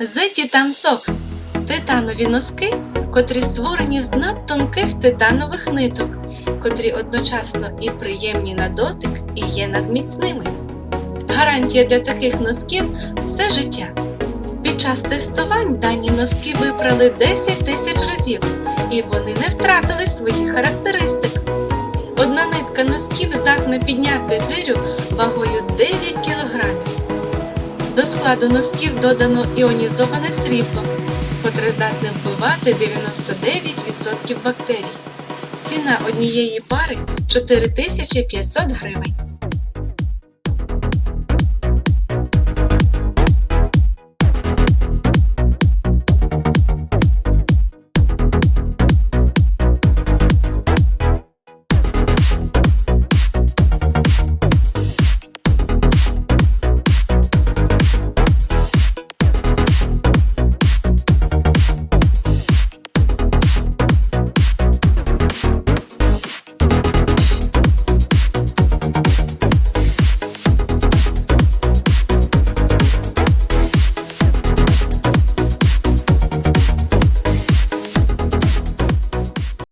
The Titan Socks – титанові носки, котрі створені з надтонких титанових ниток, котрі одночасно і приємні на дотик, і є надміцними. Гарантія для таких носків все життя. Під час тестувань дані носки випрали 10 тисяч разів, і вони не втратили своїх характеристик. Одна нитка носків здатна підняти гирю вагою 9 кілограмів. До складу носків додано іонізоване срібло, котре здатне вбивати 99% бактерій. Ціна однієї пари 4500 гривень.